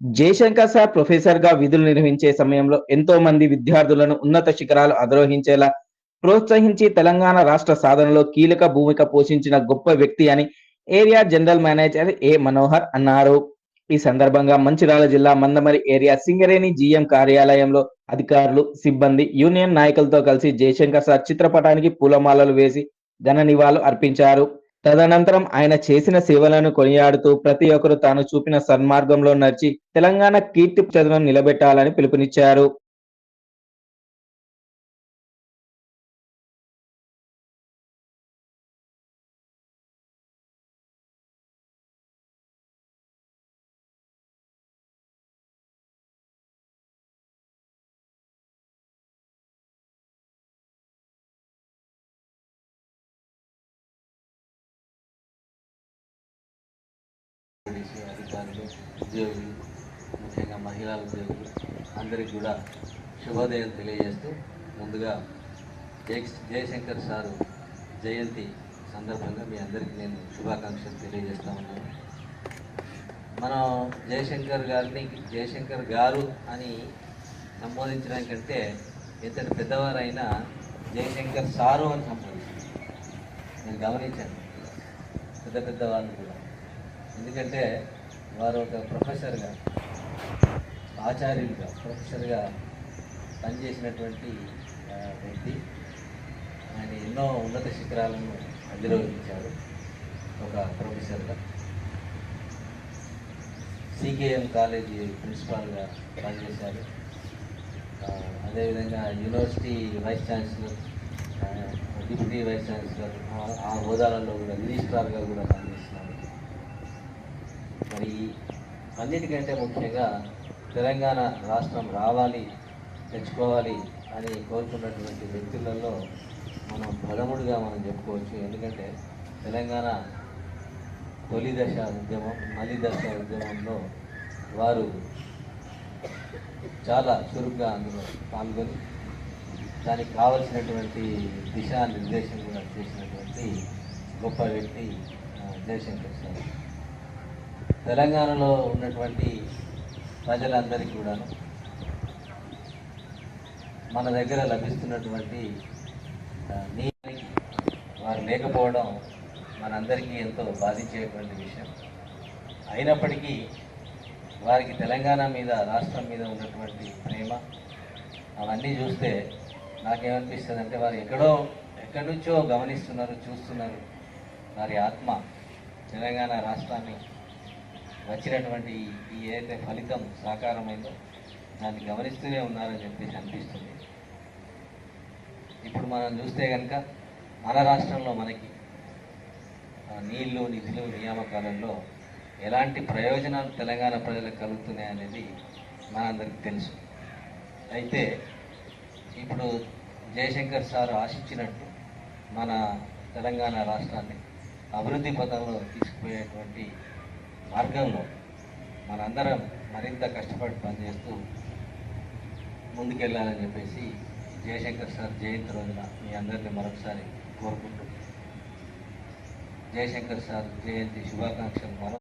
Jayashankar sir ప్రొఫెసర్గా విధులు నిర్వహించే సమయంలో ఎంతో మంది విద్యార్థులను ఉన్నత శిఖరాలు అధిరోహించేలా ప్రోత్సహించి తెలంగాణ రాష్ట్ర సాధనలో కీలక భూమిక పోషించిన గొప్ప వ్యక్తి అని area general manager A Manohar అన్నారు. ఈ సందర్భంగా మంచిరాల జిల్లా మందమరి ఏరియా సింగరేణి జీఎం కార్యాలయంలో అధికారులు సిబ్బంది యూనియన్ నాయకులతో కలిసి జయశంకర్ సార్ చిత్రపటానికి పూలమాలలు వేసి ఘన నివాళులు అర్పించారు. తదనంతరం ఆయన చేసిన సేవలను కొనియాడుతూ ప్రతి ఒక్కరు తాను చూపిన సన్మార్గంలో నడిచి తెలంగాణ కీర్తి చదువును నిలబెట్టాలని పిలుపునిచ్చారు. పోలీసు అధికారులు ఉద్యోగులు ముఖ్యంగా మహిళా ఉద్యోగులు అందరికీ కూడా శుభోదయం తెలియజేస్తూ ముందుగా జయ జయశంకర్ సారు జయంతి సందర్భంగా మీ అందరికీ నేను శుభాకాంక్షలు తెలియజేస్తా ఉన్నాను. మనం జయశంకర్ గారిని జయశంకర్ గారు అని సంబోధించడానికంటే ఎంతటి పెద్దవారైనా జయశంకర్ సారు అని సంబోధించారు. నేను గమనించాను. పెద్ద పెద్ద వాళ్ళు కూడా. ఎందుకంటే వారు ఒక ప్రొఫెసర్గా ఆచార్యులుగా ప్రొఫెసర్గా పనిచేసినటువంటి వ్యక్తి. ఆయన ఎన్నో ఉన్నత శిఖరాలను అధిరోహించారు ఒక ప్రొఫెసర్గా సికేఎం కాలేజీ ప్రిన్సిపాల్గా పనిచేశారు అదేవిధంగా university vice chancellor deputy vice chancellor ఆ- ఆ హోదాలలో కూడా రిజిస్ట్రార్గా కూడా పనిచేస్తున్నారు మరి అన్నిటికంటే ముఖ్యంగా తెలంగాణ రాష్ట్రం రావాలి తెచ్చుకోవాలి అని కోరుకున్నటువంటి వ్యక్తులలో మనం బలముడిగా మనం చెప్పుకోవచ్చు. ఎందుకంటే తెలంగాణ తొలి దశ ఉద్యమం మలి దశ ఉద్యమంలో వారు చాలా చురుగ్గా అందులో పాల్గొని దానికి కావలసినటువంటి దిశా నిర్దేశం కూడా చేసినటువంటి గొప్ప వ్యక్తి జయశంకర్ సార్. తెలంగాణలో ఉన్నటువంటి ప్రజలందరికీ కూడాను మన దగ్గర లభిస్తున్నటువంటి ఆ, నీటికి వారు లేకపోవడం మనందరికీ ఎంతో బాధించేటువంటి విషయం. అయినప్పటికీ వారికి తెలంగాణ మీద రాష్ట్రం మీద ఉన్నటువంటి ప్రేమ అవన్నీ చూస్తే నాకేమనిపిస్తుంది అంటే వారు ఎక్కడో ఎక్కడి నుంచో గమనిస్తున్నారు చూస్తున్నారు వారి ఆత్మ తెలంగాణ రాష్ట్రాన్ని వచ్చినటువంటి ఈ- ఏదైతే ఫలితం సాకారమైందో దాన్ని గమనిస్తూనే ఉన్నారని చెప్పేసి అనిపిస్తుంది. ఇప్పుడు మనం చూస్తే కనుక మన రాష్ట్రంలో మనకి నీళ్ళు నిధులు నియామకాలలో ఎలాంటి ప్రయోజనాలు తెలంగాణ ప్రజలకు కలుగుతున్నాయి అనేది మనందరికీ తెలుసు. అయితే ఇప్పుడు జయశంకర్ సార్ ఆశించినట్టు మన తెలంగాణ రాష్ట్రాన్ని అభివృద్ధి పథంలో తీసుకుపోయేటువంటి మార్గంలో మనందరం మరింత కష్టపడి పనిచేస్తూ ముందుకెళ్ళాలని చెప్పేసి జయశంకర్ సార్ జయంతి రోజున మీ అందరినీ మరొకసారి కోరుకుంటూ జయశంకర్ సార్ జయంతి శుభాకాంక్షలు. మరో